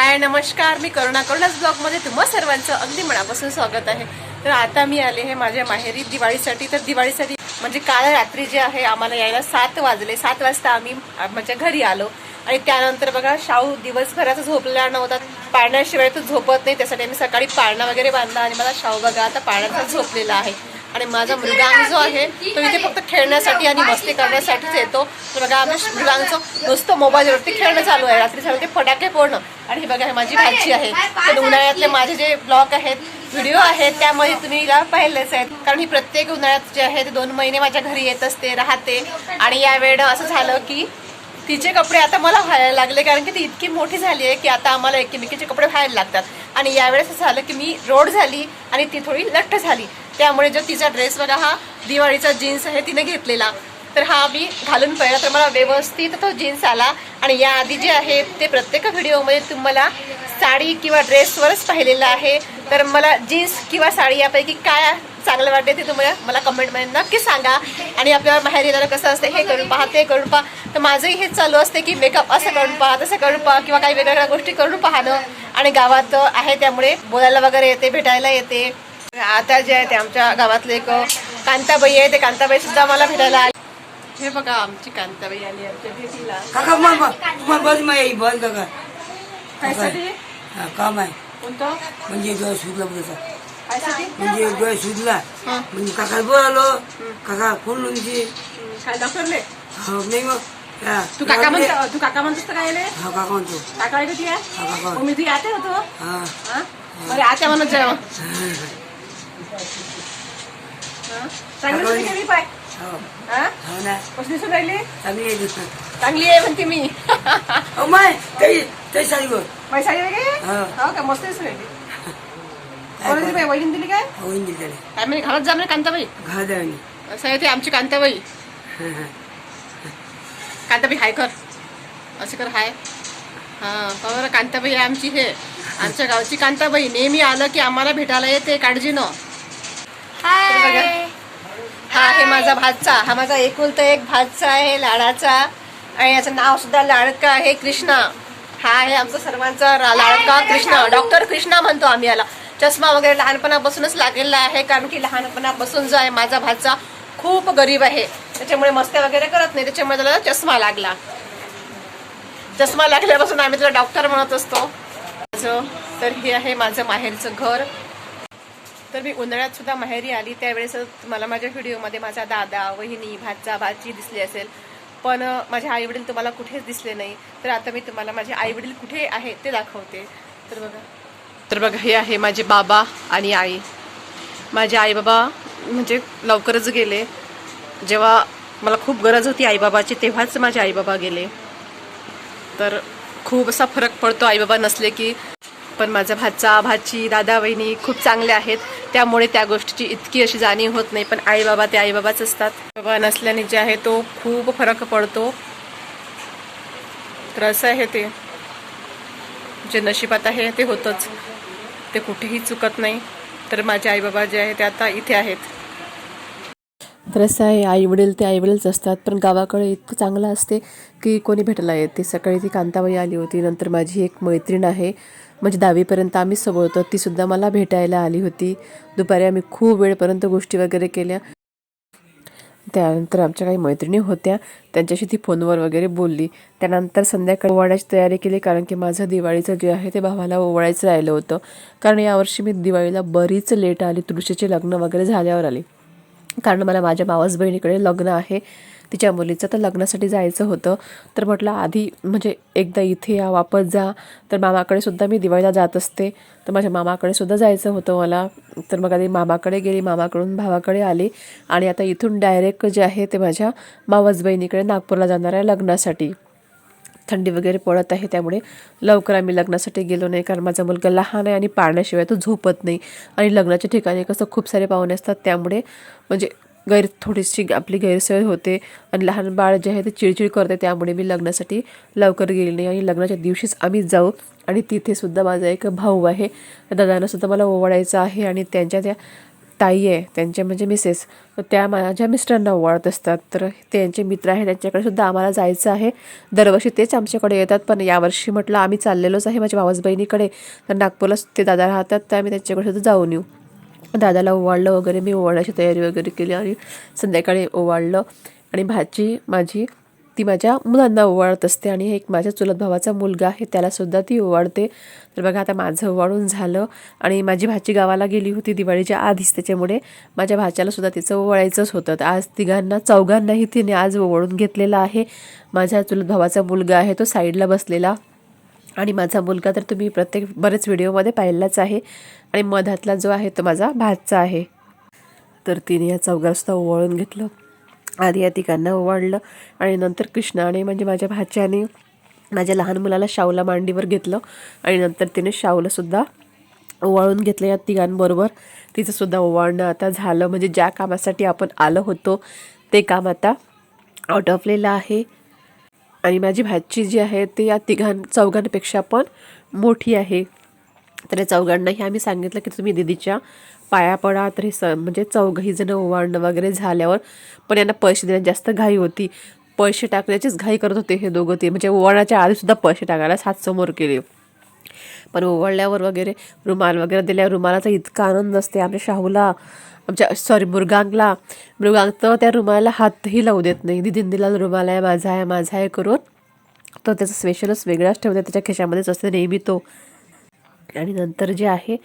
हाय नमस्कार. मी करुणा करुणाच ब्लॉगमध्ये तुम्हा सर्वांचं अगदी मनापासून स्वागत आहे. तर आता मी आले हे माझ्या माहेरी दिवाळीसाठी. तर दिवाळीसाठी म्हणजे काल रात्री जे आहे आम्हाला यायला सात वाजले. सात वाजता आम्ही माझ्या घरी आलो. आणि त्यानंतर बघा शाहू दिवसभराचा झोपलेला नव्हता. पाळण्याशिवाय तो झोपत नाही. त्यासाठी आम्ही सकाळी पाळणा वगैरे बांधला आणि मला शाहू बघा आता पाळण्याचा झोपलेला आहे. आणि माझा मृगांग जो आहे तो इथे फक्त खेळण्यासाठी आणि मस्ती करण्यासाठीच येतो. तर बघा आम्ही मृगांगचं नुसतं मोबाईलवरती खेळणं चालू आहे. रात्री झालं ते फटाके फोडणं. आणि हे बघा हे माझी भाजी आहे. तर उन्हाळ्यातले माझे जे ब्लॉग आहेत व्हिडिओ आहेत त्यामध्ये तुम्ही पाहिलेच आहेत. कारण ही प्रत्येक उन्हाळ्यात जे आहे ते दोन महिने माझ्या घरी येत असते राहते. आणि यावेळेला असं झालं की तिचे कपडे आता मला व्हायला लागले. कारण की ती इतकी मोठी झाली आहे की आता आम्हाला एकमेकीचे कपडे व्हायला लागतात. आणि यावेळेस असं झालं की मी रोड झाली आणि ती थोडी लठ्ठ झाली. त्यामुळे जो तिचा ड्रेस बघा हा दिवाळीचा जीन्स आहे तिने घेतलेला. तर हा मी घालून पाहिला. तर मला व्यवस्थित तो जीन्स आला. आणि याआधी जे आहे ते प्रत्येक व्हिडिओमध्ये तुम्हाला साडी किंवा ड्रेसवरच पाहिलेलं आहे. तर मला जीन्स किंवा साडी यापैकी काय चांगलं वाटते ते तुम्हाला मला कमेंटमध्ये नक्की सांगा. आणि आपल्याला बाहेर येणारं कसं असते हे करून पहा ते करून पहा. तर माझंही हेच चालू असते की मेकअप असं करून पहा तसं करून पहा किंवा काही वेगवेगळ्या गोष्टी करून पाहणं आणि गावात आहे त्यामुळे बोलायला वगैरे येते भेटायला येते. आता जे आहे ते आमच्या गावातले एक कांताबाई आहे. ते कांताबाई सुद्धा मला भेटायला आले. हे बघा आमची कांताबाई आली आमच्या भेटीला. काका मग मग तुम्हाला बस मग येईल बंद का कायसाठी हा, काम आहे. कोणतं? म्हणजे डोळा सुटला बसा कायसाठी म्हणजे डोळा सुटला. हा. म्हणजे काका बोलालो काका फोन म्हणजे काय डॉक्टरले? हा नाही मग. हा, तू काका म्हणतो तू काका म्हणतोस तर काय रे? हा काका म्हणतो. काका आहे? हा काका मी तुझी आते होतो? हा. हा? आत्या म्हणत जाय मग. हा? चांगली पाय. हो. हा? ना. कशी दिसून राहिली? चांगली आहे दिसत चांगली आहे म्हणते मी. हो माय. ते ते साडी माझी साडी हा. हो का? मस्त दिसून राहिली. कोणी दिली बाई वहिनी दिली काय? दिली. म्हणजे घालत जा म्हणे कांताबाई. घा द्यावी असं आहे ते आमची कांताबाई. कांताबाई हाय कर. असं कर हाय. हा बरोबर कांताबाई आमची हे. आमच्या गावची कांताबाई. नेहमी आलं की आम्हाला भेटायला येते काळजीनं. तर हा आहे माझा भातचा हा माझा एकुलता एक भातचा आहे लाडाचा. आणि याचं नाव सुद्धा लाडका आहे कृष्णा. हा आहे आमचा सर्वांचा रा- लाडका कृष्णा. डॉक्टर कृष्णा म्हणतो आम्ही याला. चष्मा वगैरे लहानपणापासूनच लागलेला आहे कारण की लहानपणापासून जो आहे माझा भातचा खूप गरीब आहे. त्याच्यामुळे मस्त्या वगैरे करत नाही त्याच्यामुळे त्याला चष्मा लागला. चष्मा लागल्यापासून आम्ही त्याला डॉक्टर म्हणत असतो. माझं तर हे आहे माझं माहेरचं घर. तर मी उन्हाळ्यात सुद्धा माहेरी आली. त्यावेळेस मला माझ्या व्हिडिओमध्ये माझा दादा वहिनी भाचा भाची दिसली असेल. पण माझे आईवडील तुम्हाला कुठेच दिसले नाही. तर आता मी तुम्हाला माझे आईवडील कुठे आहे ते दाखवते. तर बघा. तर बघा हे आहे माझे बाबा आणि आई. माझे आई बाबा म्हणजे लवकरच गेले. जेव्हा मला खूप गरज होती आईबाबाची तेव्हाच माझे आईबाबा गेले. तर खूप असा फरक पडतो. आईबाबा नसले की पण माझा भाचा भाची दादा वहिनी खूप चांगले आहेत. त्यामुळे त्या गोष्टीची इतकी अशी जाणीव होत नाही पण आई बाबा ते आई बाबाच असतात. बाबा नसल्याने जे आहे तो खूप फरक पडतो. तर असं आहे ते. जे नशिबात आहे ते होतंच. ते कुठेही चुकत नाही. तर माझे आई बाबा जे आहे ते आता इथे आहेत. तर असं आहे आई वडील ते आई वडीलच असतात. पण गावाकडे इतकं चांगलं असते की कोणी भेटायला येते. सकाळी ती कांताबाई आली होती नंतर माझी एक मैत्रीण आहे. म्हणजे दहावीपर्यंत आम्ही सोबत होतो. तीसुद्धा मला भेटायला आली होती. दुपारी आम्ही खूप वेळपर्यंत गोष्टी वगैरे केल्या. त्यानंतर आमच्या काही मैत्रिणी होत्या. त्यांच्याशी ती फोनवर वगैरे बोलली. त्यानंतर संध्याकाळी ओवाळायची तयारी केली कारण की माझं दिवाळीचं जे आहे ते भावाला ओवाळायचं राहिलं होतं. कारण यावर्षी मी दिवाळीला बरीच लेट आली. तुळशीचे लग्न वगैरे झाल्यावर आली. कारण मला माझ्या मावस बहिणीकडे लग्न आहे तिच्या मुलीचं तर लग्नासाठी जायचं होतं. तर म्हटलं आधी म्हणजे एकदा इथे या वापस जा. तर मामाकडे सुद्धा मी दिवाळीला जात असते. तर माझ्या मामाकडे सुद्धा जायचं होतं मला. तर मग आधी मामाकडे गेली मामाकडून भावाकडे आली. आणि आता इथून डायरेक्ट जे आहे ते माझ्या मावस बहिणीकडे नागपूरला जाणार आहे लग्नासाठी. थंडी वगैरे पडत आहे त्यामुळे लवकर आम्ही लग्नासाठी गेलो नाही कारण माझा मुलगा लहान आहे आणि पाळण्याशिवाय तो झोपत नाही. आणि लग्नाच्या ठिकाणी कसं खूप सारे पाहुणे असतात त्यामुळे म्हणजे गैर थोडीशी आपली गैरसोय होते. आणि लहान बाळ जे आहे ते चिडचिड करते त्यामुळे मी लग्नासाठी लवकर गेली नाही. आणि लग्नाच्या दिवशीच आम्ही जाऊ आणि तिथेसुद्धा माझा एक भाऊ आहे. दादांनासुद्धा मला ओवाळायचं आहे आणि त्यांच्या त्या ताई आहे त्यांचे म्हणजे मिसेस तर त्या माझ्या मिस्टरांना ओवाळत असतात तर त्यांचे मित्र आहे त्यांच्याकडे सुद्धा आम्हाला जायचं आहे. दरवर्षी तेच आमच्याकडे येतात पण यावर्षी म्हटलं आम्ही चाललेलोच आहे माझ्या भावास बहिणीकडे तर नागपूरला ते दादा राहतात तर आम्ही त्यांच्याकडे सुद्धा जाऊन येऊ. दादाला ओवाळलं वगैरे मी ओवाळण्याची तयारी वगैरे केली आणि संध्याकाळी ओवाळलं. आणि भाची माझी ती माझ्या मुलांना ओवाळत असते आणि एक माझ्या चुलत भावाचा मुलगा आहे त्यालासुद्धा ती ओवाळते. तर बघा आता माझं ओवाळून झालं आणि माझी भाची गावाला गेली होती दिवाळीच्या आधीच. त्याच्यामुळे माझ्या भाच्यालासुद्धा तिचं ओवाळायचंच होतं. तर आज तिघांना चौघांनाही तिने आज ओवाळून घेतलेलं आहे. माझ्या चुलत भावाचा मुलगा आहे तो साईडला बसलेला. आणि माझा मुलगा तर तुम्ही प्रत्येक बरेच व्हिडिओमध्ये पाहिलाच आहे. आणि मधातला जो आहे तो माझा भातचा आहे. तर तिने या चौघासुद्धा ओवाळून घेतलं. आधी या तिघांना ओवाळलं आणि नंतर कृष्णाने म्हणजे माझ्या भाच्याने माझ्या लहान मुलाला शाऊला मांडीवर घेतलं आणि नंतर तिने शावलंसुद्धा ओवाळून घेतलं या तिघांबरोबर. तिचंसुद्धा ओवाळणं आता झालं. म्हणजे ज्या कामासाठी आपण आलो होतो ते काम आता आटोपलेलं आहे. आणि माझी भाची जी आहे ती या तिघां चौघांपेक्षा पण मोठी आहे. तर या चौघांनाही आम्ही सांगितलं की तुम्ही दिदीच्या पाया पडा तर हे स म्हणजे चौघही जण ओवाळणं वगैरे झाल्यावर पण यांना पैसे देण्यात जास्त घाई होती. पैसे टाकण्याचीच घाई करत होते हे दोघं ते. म्हणजे ओवाळण्याच्या आधीसुद्धा पैसे टाकायलाच हातसमोर केले. पण ओवाळल्यावर वगैरे रुमाल वगैरे दिल्यावर रुमालाचा इतका आनंद असते. आमच्या शाहूला आमच्या सॉरी मृगांकला. मृगांक तर त्या रुमाला हातही लावू देत नाही. दिदीन दिला रुमाल आहे माझा आहे माझा आहे करून तो त्याचा स्पेशलच वेगळाच ठेवते. त्याच्या खिशामध्येच असते नेहमी तो. आणि नंतर जे आहे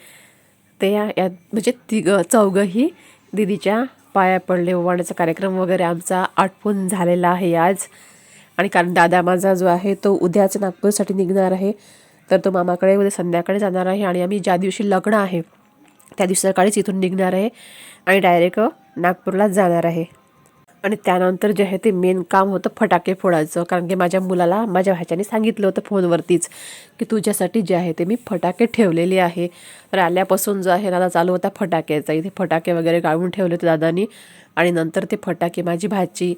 ते या यात म्हणजे तिघं चौघंही दिदीच्या पाया पडले. ओवाण्याचा कार्यक्रम वगैरे आमचा आटपून झालेला आहे आज. आणि कारण दादा माझा जो आहे तो उद्याच नागपूरसाठी निघणार आहे. तर तो मामाकडे उद्या संध्याकाळी जाणार आहे. आणि आम्ही ज्या दिवशी लग्न आहे त्या दिवशी सकाळीच इथून निघणार आहे. आणि डायरेक्ट नागपूरलाच जाणार आहे. आणि त्यानंतर जे आहे ते मेन काम होतं फटाके फोडायचं. कारण की माझ्या मुलाला माझ्या भाच्याने सांगितलं होतं फोनवरतीच की तुझ्यासाठी जे आहे ते मी फटाके ठेवलेले आहे. तर आल्यापासून जो आहे दादा चालू होता फटाक्याचा. इथे फटाके वगैरे गाळून ठेवले होते दादानी. आणि नंतर ते फटाके माझी भाची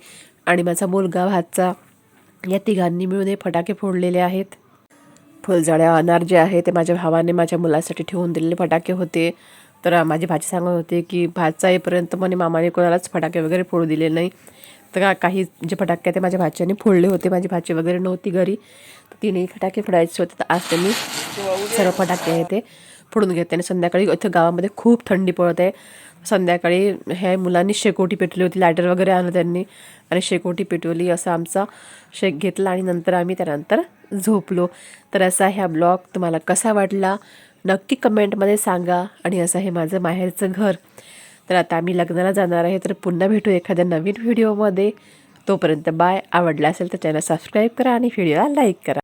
आणि माझा मुलगा भाचा या तिघांनी मिळून हे फटाके फोडलेले आहेत. फुलझाड्या अनार जे आहे ते माझ्या भावाने माझ्या मुलासाठी ठेवून दिलेले फटाके होते. तर माझी भाची सांगत होते की भाचा येईपर्यंत म्हणे मामाने कोणालाच फटाके वगैरे फोडू दिले नाही. तर का- काही जे फटाके ते माझ्या भाच्याने फोडले होते माझी भाची वगैरे नव्हती घरी. तर तिने फटाके फोडायचे होते. तर आज त्यांनी सर्व फटाके आहे ते फोडून घेते आणि संध्याकाळी इथं गावामध्ये खूप थंडी पडत आहे. संध्याकाळी ह्या मुलांनी शेकोटी पेटवली होती. लायटर वगैरे आणलं त्यांनी. आणि शेकोटी पेटवली असा आमचा शेक घेतला आणि नंतर आम्ही त्यानंतर झोपलो. तर असा ह्या ब्लॉग तुम्हाला कसा वाटला? नक्की कमेंटमध्ये सांगा आणि असं हे माझं माहेरचं घर. तर आता आम्ही लग्नाला जाणार आहे तर पुन्हा भेटू एखाद्या नवीन व्हिडिओमध्ये. तोपर्यंत बाय आवडला असेल तर चॅनल सबस्क्राईब करा आणि व्हिडिओला लाईक करा.